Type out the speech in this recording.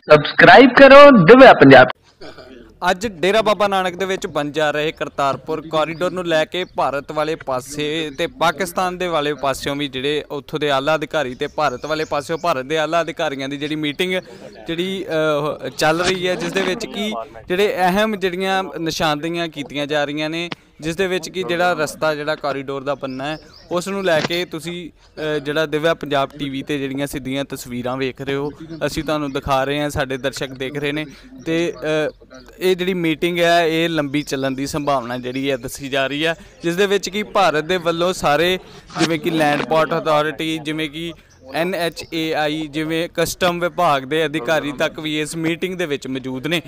Subscribe ਕਰੋ, ਦਿਵਿਆ ਪੰਜਾਬ। ਅੱਜ ਡੇਰਾ ਬਾਬਾ ਨਾਨਕ ਦੇ ਵਿੱਚ ਬਣ ਜਾ ਰਹੇ ਕਰਤਾਰਪੁਰ ਕੋਰੀਡੋਰ ਨੂੰ ਲੈ ਕੇ ਭਾਰਤ ਵਾਲੇ ਪਾਸੇ ਤੇ ਪਾਕਿਸਤਾਨ ਦੇ ਵਾਲੇ ਪਾਸਿਓਂ ਵੀ ਜਿਹੜੇ ਉੱਥੋਂ ਦੇ ਆਲਾ ਅਧਿਕਾਰੀ ਤੇ ਭਾਰਤ ਵਾਲੇ ਪਾਸਿਓਂ ਭਾਰਤ ਦੇ ਆਲਾ ਅਧਿਕਾਰੀਆਂ ਦੀ ਜਿਹੜੀ ਮੀਟਿੰਗ ਜਿਹੜੀ ਚੱਲ ਰਹੀ ਹੈ, ਜਿਸ ਦੇ ਵਿੱਚ ਕੀ ਜਿਹੜੇ ਅਹਿਮ ਜਿਹੜੀਆਂ ਨਿਸ਼ਾਨਦੇਹੀਆਂ ਕੀਤੀਆਂ ਜਾ ਰਹੀਆਂ ਨੇ ਜਿਸ ਦੇ ਵਿੱਚ ਕਿ ਜਿਹੜਾ ਰਸਤਾ, ਜਿਹੜਾ ਕੋਰੀਡੋਰ ਦਾ ਬੰਨਾ ਹੈ, ਉਸ ਨੂੰ ਲੈ ਕੇ ਤੁਸੀਂ ਜਿਹੜਾ ਦਿਵਿਆ ਪੰਜਾਬ ਟੀਵੀ ਤੇ ਜਿਹੜੀਆਂ ਸਿੱਧੀਆਂ ਤਸਵੀਰਾਂ ਵੇਖ ਰਹੇ ਹੋ, ਅਸੀਂ ਤੁਹਾਨੂੰ ਦਿਖਾ ਰਹੇ ਹਾਂ, ਸਾਡੇ ਦਰਸ਼ਕ ਦੇਖ ਰਹੇ ਨੇ ਤੇ ਇਹ ਜਿਹੜੀ ਮੀਟਿੰਗ ਹੈ, ਇਹ ਲੰਬੀ ਚੱਲਣ ਦੀ ਸੰਭਾਵਨਾ ਜਿਹੜੀ ਹੈ, ਦੱਸੀ ਜਾ ਰਹੀ ਹੈ, ਜਿਸ ਦੇ ਵਿੱਚ ਕਿ ਭਾਰਤ ਦੇ ਵੱਲੋਂ ਸਾਰੇ ਜਿਵੇਂ ਕਿ ਲੈਂਡ ਪੋਰਟ ਅਥਾਰਟੀ ਜਿਵੇਂ ਕਿ NHAI ਜਿਵੇਂ ਕਸਟਮ ਵਿਭਾਗ ਦੇ ਅਧਿਕਾਰੀ ਤੱਕ ਵੀ ਇਸ ਮੀਟਿੰਗ ਦੇ ਵਿੱਚ ਮੌਜੂਦ ਨੇ।